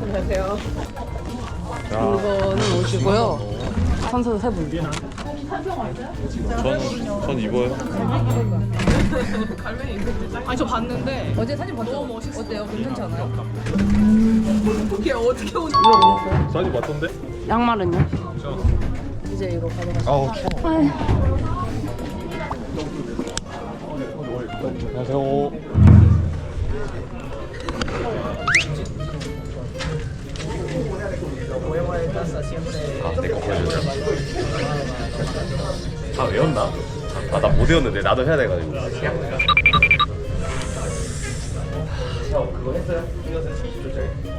안녕하세요. 이거는 오시고요. 선수 세 분. 전, 전 입어요. 아니 저 봤는데 어제 사진 봤죠? 너무 멋있어. 어때요? 괜찮지 않아요? 걔 어떻게 오는? 사이즈 맞던데? 양말은요? 이제 이거 가져가시죠. 아우 추워. 안녕하세요. 아, 내거 보여줘. 다 외웠나? 아, 나 못 외웠는데 나도 해야 돼가지고.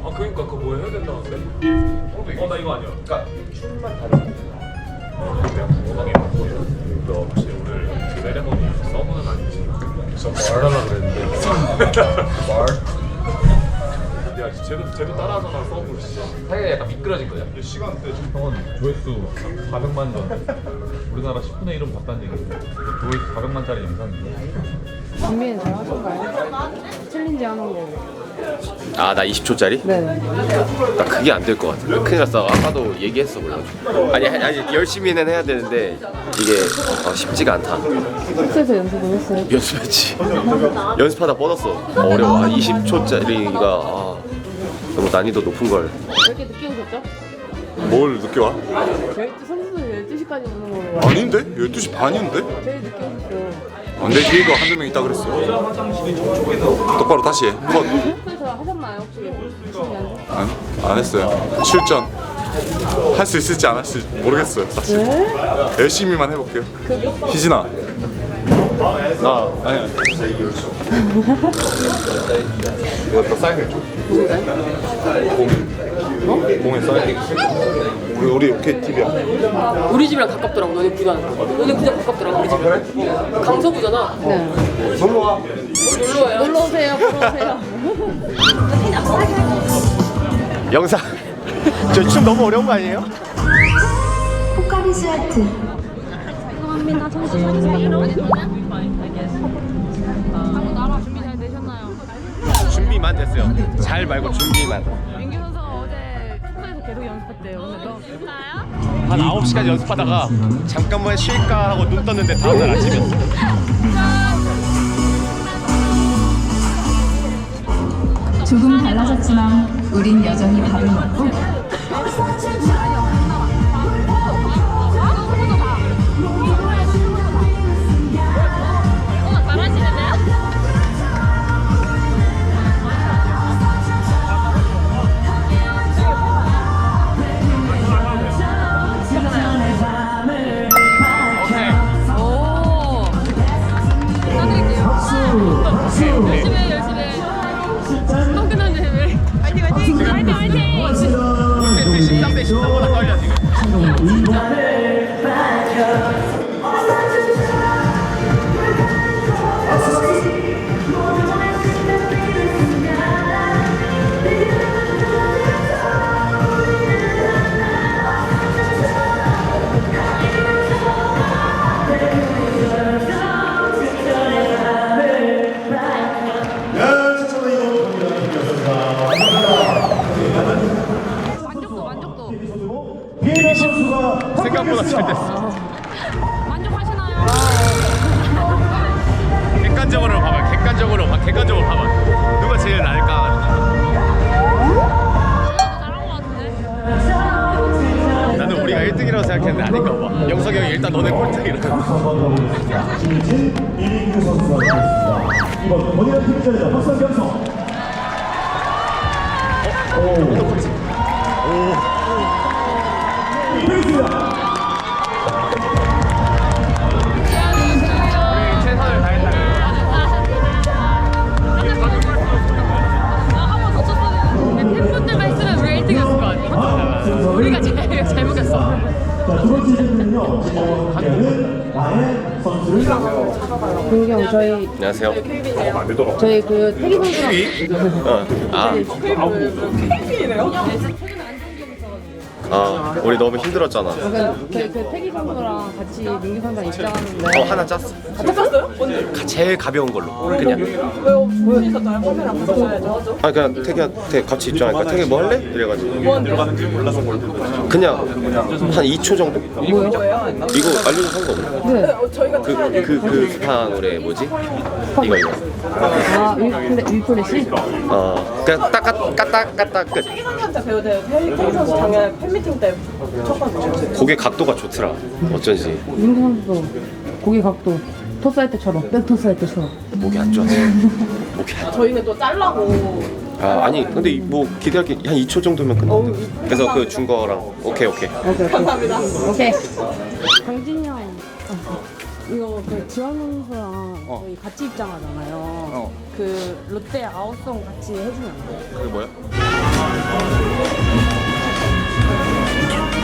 아 그러니까 그거 뭐 해야 된다는데? 어 나 이거 아니야. 그러니까 춤만 다른 너 혹시 오늘 세레모니 서브는 아니지? 저 말하려고 그랬는데. 말? 야 쟤도 쟤도 따라하잖아 서브 씨. 사이가 약간 미끄러진 거죠. 이 시간대 좀 형은 조회수 400만 전 우리나라 10분의 1은 봤다는 얘기인데 이거 조회수 400만짜리 영상인데 준비는 잘 하셨나요? 챌린지 하는 거. 아, 나 20초짜리? 네. 나 그게 안 될 것 같아. 큰일 났어. 아까도 얘기했어, 몰라가지고. 아니, 아니, 열심히는 해야 되는데, 이게 어, 쉽지가 않다. 숙소에서 연습을 했어요. 연습했지. 연습하다 뻗었어. 어려워. 20초짜리가 아, 너무 난이도 높은 걸. 왜 이렇게 늦게 오셨죠? 뭘 늦게 와? 12, 선수들 12시까지 오는 걸로. 아닌데? 12시 반인데? 제일 늦게 오셨어요. 안 돼, 뒤에도 한두 명 있다 그랬어. 똑바로 다시 해. 컷. 숙소에서 하셨나요? 혹시? 안, 안 했어요. 출전. 할 수 있을지 안할수 모르겠어요. 사실. 열심히만 해볼게요. 희진아. 나 아니 이거 사인을 줘. 공에. 우리 우리 오케이 TV야. 우리 집이랑 가깝더라고 너네 부산 너네 부산 가깝더라고 우리 집 강서구잖아 네. 놀러 와요 놀러 오세요. 보러 오세요. 영상. 저 춤 너무 어려운 거 아니에요? 포카리스 아트 준비만 됐어요. 잘 말고 준비만. 민규 선수 어제 숙소에서 계속 연습했대요. 오늘도. 한 9시까지 연습하다가 잠깐만 쉴까 하고 눈 떴는데 다음날 아침이었어. 조금 달라졌지만 우린 여전히 밥을 먹고 화이팅! 화이팅, 화이팅! 13대 14보다 떨려 지금. 생각보다 잘 됐어. 만족하시나요? 객관적으로 봐봐. 객관적으로 봐. 객관적으로 봐봐. 누가 제일 나을까? 잘한 것 같은데? 나는 우리가 1등이라고 생각했는데 아닌가 봐. 영석이 형이 일단 너네 꼴등이라고. 최선을 다했다. 한번 더 쳤어야 되는데 팬분들만 했으면 우리가 1등이었을 것 같아. 우리가 민경 저희 안녕하세요. 저희 그 태기 선수랑 어. 아. 최 아 우리 너무 힘들었잖아 그, 그, 그 태기 선수랑 같이 민규 선수랑 입장하는데 어 하나 짰어 짰어요? 언제? 가- 제일 가벼운 걸로 그냥 왜요? 보여주니까 잘 카메라 보셔야죠 아 그냥 태기한테 같이 입장하니까 태기 뭐 할래? 이래가지고 그냥 한 2초 정도? 뭐예요? 이거 알려도 상관없어 네. 어, 저희가 그 그그 스파 노래 뭐지? 이거 이거 아, 위, 근데 위플래시? 어 그냥 딱딱 까딱 까딱 끝. 태기 선수한테 배워야 돼요. 태기 선수 작년에 팬미팅 때 쳤거든요. 고개 각도가 좋더라 어쩐지. 민규 선수도 고기 각도 토스할 때처럼 백 토스할 때처럼. 목이 안 좋아서. 목이 안 저희는 또 잘라고. 아 아니 근데 이- 뭐 기대할 게 한 2초 정도면 끝난대 그래서 그 준 거랑 오케이 오케이. 감사합니다. 오케이. 강진이 형. 아, 이거 그 지원 선수랑 저희 같이 입장하잖아요 그 롯데 아웃송 같이 해주면 안 돼요? 그게 뭐야?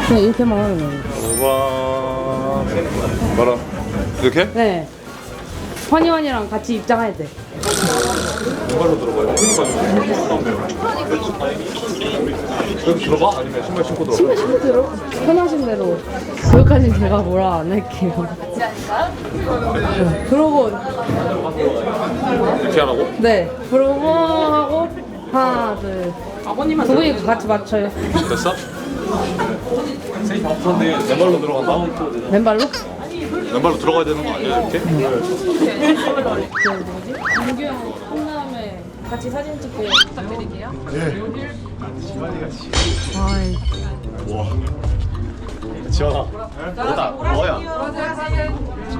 그냥 이렇게만 하면 돼요 우와 뭐라 이렇게? 네 환희환이랑 같이 입장할 때 신발로 들어가요? 그래도 들어가? 아니면 신발 신고 들어가? 신발 신고 들어 편하신 대로 여기까지 제가 뭐라 안 할게요 네, 그러고 이렇게 하라고? 네 그러고 하고 하나 둘 아버님한 두 분이 같이 맞춰요 됐어? 근데 내 발로 들어간다? 맨발로? 왼발로 들어가야 되는 거 아니야 이렇게? 그 뭐지? 민규 형한 다음에 같이 사진 찍고 부탁드릴게요. 아이, 지원아 뭐다 뭐야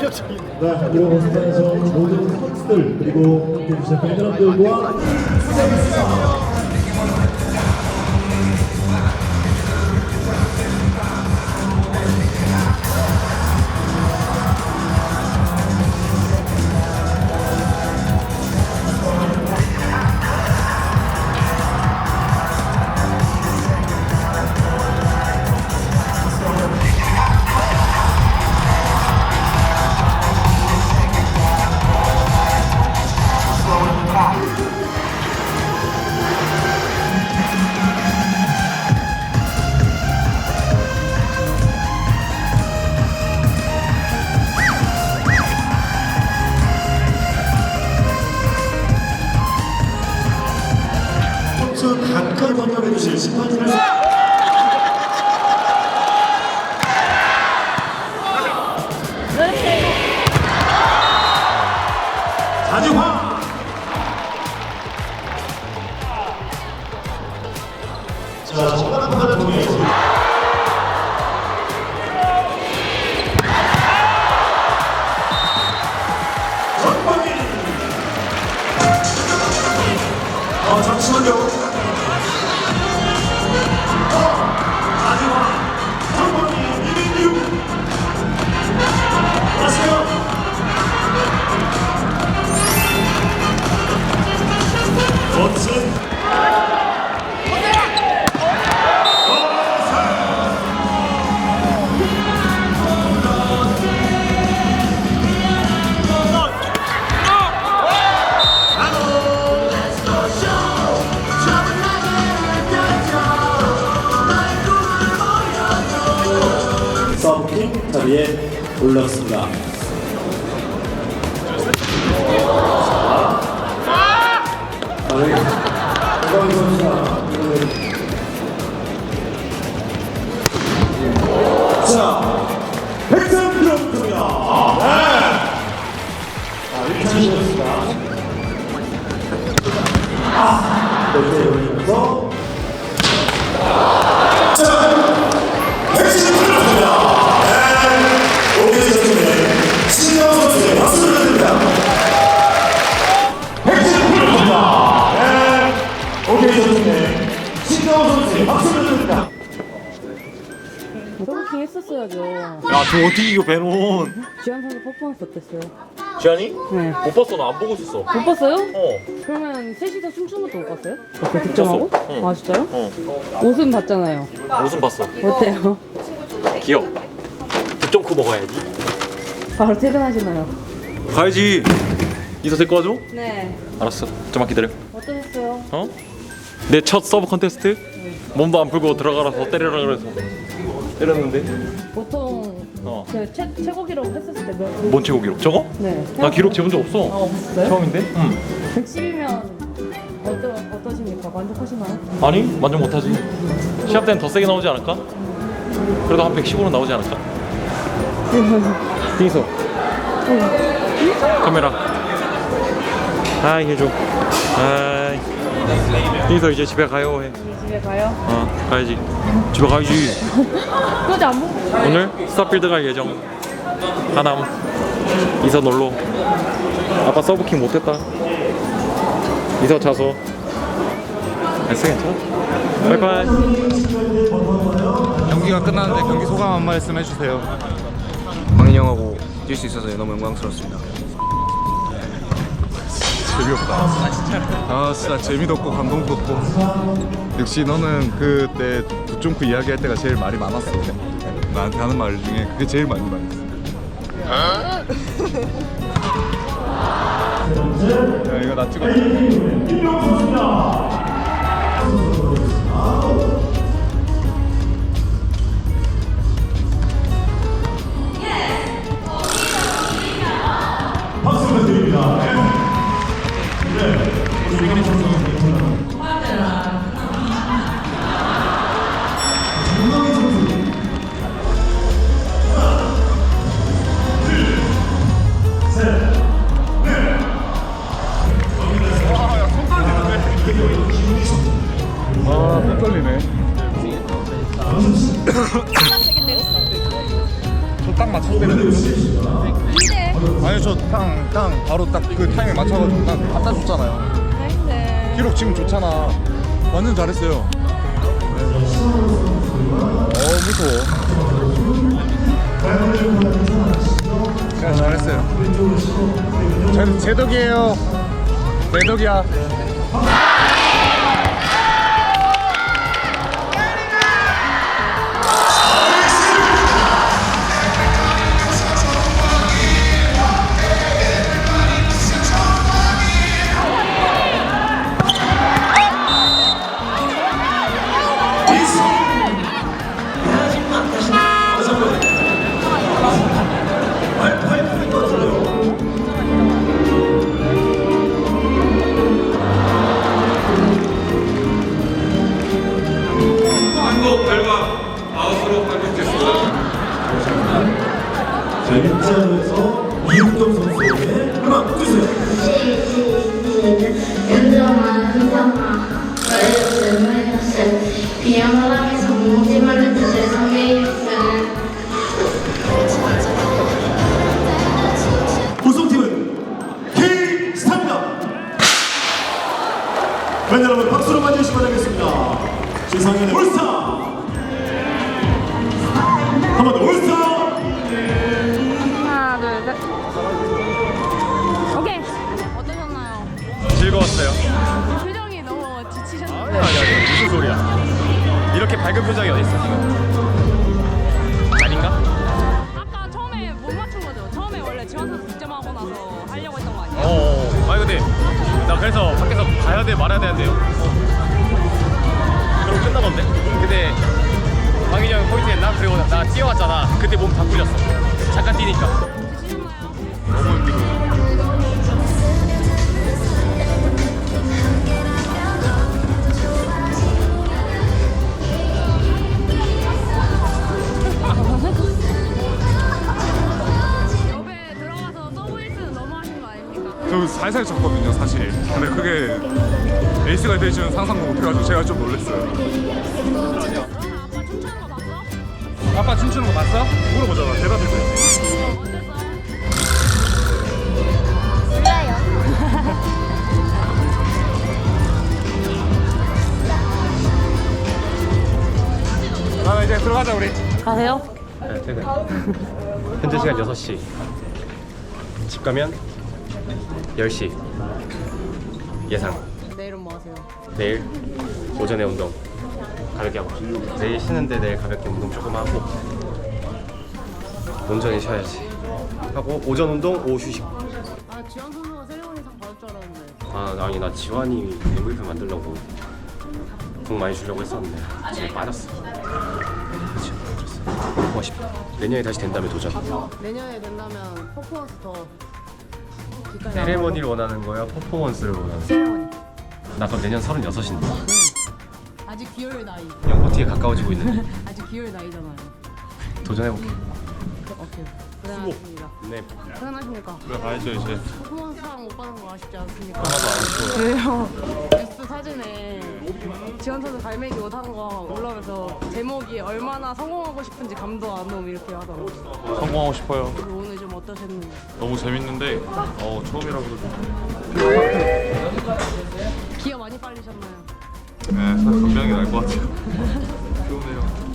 네, 이런 스타에서 모든 선수들 그리고 함께 해주신 팬 여러분들과 자, 판단을 통해 전방 올랐습니다. 어떻게 이거 베론? 지원 선수 퍼포먼스 어땠어요? 지한이? 네. 못 봤어 나 안 보고 있었어. 못 봤어요? 어. 그러면 셋이서 춤추는 것도 못 봤어요? 어떻게 득점하고? 응. 아 진짜요? 어. 옷은 봤잖아요. 무슨 봤어? 어때요? 귀여워. 득점 코 먹어야지. 바로 퇴근하시나요? 가야지. 이사 데리고 와줘? 네. 알았어. 좀만 기다려. 어떠셨어요? 어? 내 첫 서브 컨테스트? 몸도 안 풀고 들어가라서 때리라 그래서 때렸는데 보통 어. 그 최, 최고 기록 했었을 때 몇? 뭔 최고 기록? 저거? 네. 나 기록 재본 적 없어. 아 없었어요? 처음인데? 응. 110이면 어떠 어떠십니까? 만족하시나요? 아니 만족 못하지. 시합 때는 더 세게 나오지 않을까? 그래도 한 115는 나오지 않을까? 띵소 카메라 하이 해줘 하 이 띵소 이제 집에 가요 해. 집에 가요? 어 가야지. 집에 가야지. 그러지 안 보고? 오늘 스타필드 갈 예정. 하남. 이서 놀러. 아빠 서브킹 못했다. 이서 차서. 됐어 괜찮아? 바이바이. 경기가 끝났는데 경기 소감 한 말씀 해주세요. 광인 형하고 뛸 수 있어서 너무 영광스럽습니다. 재미없다. 아 진짜 재미도 없고 감동도 없고. 역시 너는 그때 두쫑크 이야기할 때가 제일 말이 많았어. 나한테 하는 말 중에 그게 제일 많이 말했어. 야 이거 나 찍어. 아손 떨리네. 저딱 맞춰 때렸는데. 아니 저땅땅 바로 딱 그 타이밍 맞춰가지고 난 갖다 줬잖아요. 기록 지금 좋잖아. 완전 잘했어요. 어 무서워. 그냥 잘했어요. 제, 제 덕이에요. 내 덕이야. 그래서 밖에서 가야 돼 말아야 되는데요. 그럼 끝나던데? 근데 광인이 형 포인트 했나? 그리고 나 뛰어왔잖아. 그때 몸 다 풀렸어. 잠깐 뛰니까 저 살살 쳤거든요 사실. 근데 그게 에이스가 될 줄은 상상도 못해가지고 제가 좀 놀랐어요. 아빠 춤추는 거 봤어? 아빠 춤추는 거 봤어? 물어보잖아. 어땠어? 나 이제 들어가자 우리. 가세요? 네, 퇴근. 현재 시간 6시. 집 가면 10시. 예상. 내일은 뭐 하세요? 내일 오전에 운동. 가볍게 하고. 내일 쉬는데 내일 가볍게 운동 조금 하고 온전히 쉬어야지. 하고 오전 운동 오후 휴식. 아 지원 선수가 세레모니상 받을 줄 알았는데. 아 아니 나 지환이 MVP 만들려고 돈 많이 주려고 했었는데 지금 빠졌어. 그치 빠졌어. 싶다. 내년에 다시 된다면 도전. 내년에 된다면 퍼포먼스 더 세레머니를 원하는 거야 퍼포먼스를 원하는 거야 세레모니. 나 그럼 내년 36인데. 아직 기회의 나이. 형 포티에 가까워지고 있는데 아직 기회의 나이잖아요. 도전해볼게 오케이 고생하셨습니다 네 고생하십니까 그래 가야죠 이제 퍼포먼스상 못 받은 거 아쉽지 않습니까? 하나도 안 아쉬워요 왜요? 뉴스 사진에 지원 선수 갈매기 옷 한 거 올라오면서 제목이 얼마나 성공하고 싶은지 감도 안 오면 이렇게 하더라고요. 성공하고 싶어요 그리고 오늘 좀 어떠셨는지. 너무 재밌는데 어 처음이라 그러죠 기어 많이 빨리셨나요? 네 사실 건병이 날 것 같아요 피곤해요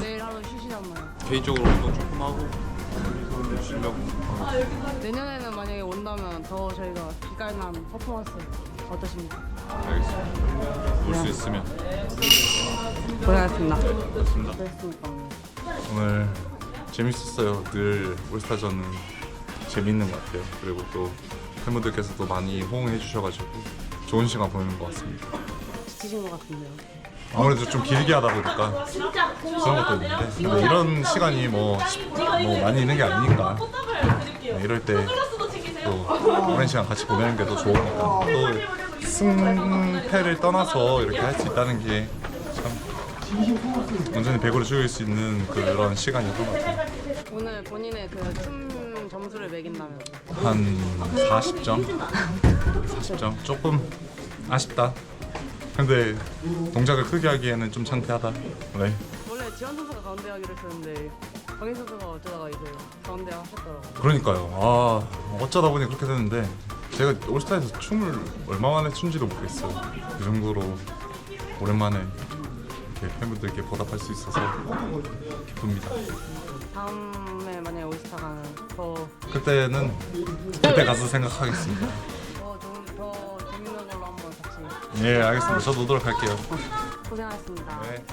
내일 하루 쉬시잖아요. 개인적으로 운동 조금 하고 쉬려고 내년에는 만약에 온다면 더 저희가 기깔난 퍼포먼스 어떠십니까? 알겠습니다 올 수 있으면 고생하셨습니다. 어떠셨습니까? 오늘 재밌었어요. 늘 올스타전은 재밌는 것 같아요. 그리고 또 팬분들께서도 많이 호응해 주셔가지고 좋은 시간 보내는 것 같습니다. 지치신 것 같은데요. 아무래도 좀 길게 하다 보니까 그런 것도 있는데 근데 이런 시간이 뭐, 뭐 많이 있는 게 아니니까 네, 이럴 때 또 오랜 시간 같이 보내는 게 더 좋으니까 또 승패를 떠나서 이렇게 할 수 있다는 게참 온전히 배구를 즐길 수 있는 그런 시간이었던 것 같아요. 오늘 본인의 그 춤 점수를 매긴다면 한 40점? 40점? 조금 아쉽다. 근데 동작을 크게 하기에는 좀 창피하다. 네. 원래 지원 선수가 가운데 하기로 했었는데 강인 선수가 어쩌다가 이제 가운데 하셨더라고요. 그러니까요. 아 어쩌다 보니 그렇게 됐는데 제가 올스타에서 춤을 얼마 만에 춘지도 모르겠어요. 그 정도로 오랜만에 이렇게 팬분들께 보답할 수 있어서 기쁩니다. 다음에 만약에 올스타 가면 더, 그때는 그때 가서 생각하겠습니다. 예, 알겠습니다. 저도 오도록 할게요. 고생하셨습니다. 네.